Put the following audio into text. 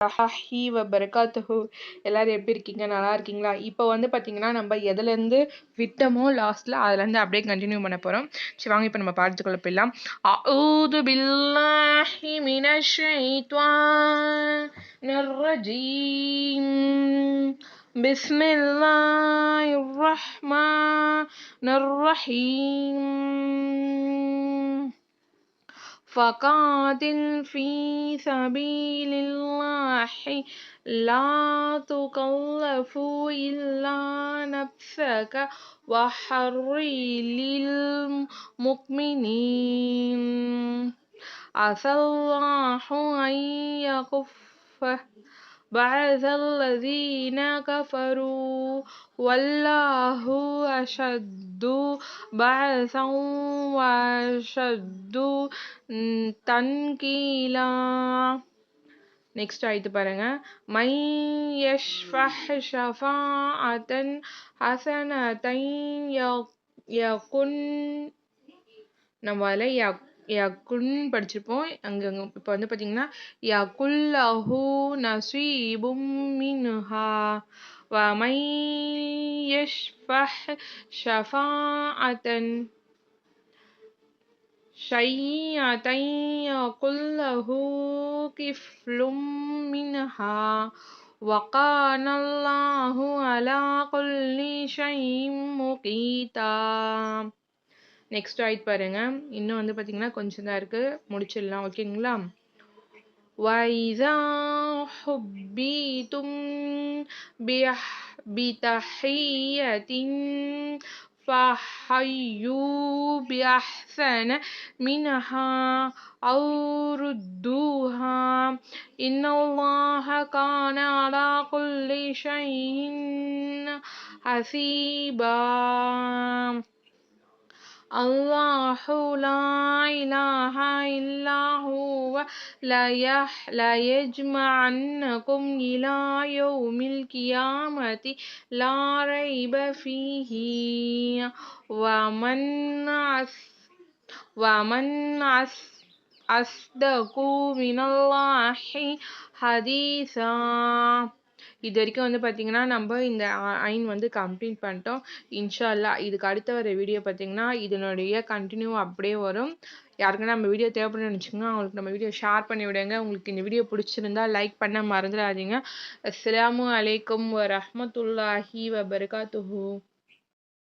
ரஹாஹி வ பரகாத்துஹு எல்லாரும் எப்படி இருக்கீங்க நல்லா இருக்கீங்களா இப்போ வந்து பார்த்தீங்கன்னா நம்ம எதுலேருந்து விட்டமோ லாஸ்ட்டில் அதுலேருந்து அப்படியே கண்டினியூ பண்ண போகிறோம் சரி வாங்க இப்போ நம்ம பாடத்துக்குள்ள போயிடலாம் அஊது பில்லாஹி மினஷ் ஷைத்வானிர் ரஜீம் بسم الله الرحمن الرحيم فقاتل في سبيل الله. لا تكلف إلا نفسك وحرّل المؤمنين عسى الله أن يكف بعث الذين كفروا والله أشد بعثا وأشد تنكيلا நெக்ஸ்ட் ஆயிட்டு பாருங்க மை யஷ்ஃபஹ் ஷஃபாஅத்தன் ஹசனத்தைன் யகுன் நம்ம அதில் யக் யகுன் படிச்சிருப்போம் அங்கே இப்போ வந்து பார்த்தீங்கன்னா யகுல்லஹு நசீபும் மின்ஹா ومن يشفح شفاعة شيئة يقل له كفل منها وكان الله على كل شيء مقيتا நெக்ஸ்ட் ஆயிட்டு பாருங்க இன்னும் வந்து பார்த்தீங்கன்னா கொஞ்சம் தான் இருக்கு முடிச்சிடலாம் ஓகேங்களா وإذا حبيتم بتحية فحيوا بأحسن منها أو ردوها إن الله كان على كل شيء حسيبا الله لا إله إلا هو لا يجمعنكم إلى يوم القيامة لا ريب فيه ومن ومن أصدق من الله حديثا இது வரைக்கும் வந்து பார்த்தீங்கன்னா நம்ம இந்த அயன் வந்து கம்ப்ளீட் பண்ணிட்டோம். இன்ஷா அல்லா இதுக்கு அடுத்த வர வீடியோ பார்த்தீங்கன்னா இதனுடைய கண்டினியூ அப்படியே வரும். யாருக்குன்னா நம்ம வீடியோ தேவைப்படுன்னு நினச்சிங்கன்னா அவங்களுக்கு நம்ம வீடியோ ஷேர் பண்ணி விடுங்க. உங்களுக்கு இந்த வீடியோ பிடிச்சிருந்தா லைக் பண்ண மறந்துடாதீங்க. அஸ்லாம் அலைக்கும் வரமத்துல்லாஹி ரஹ்மத்துல்லாஹி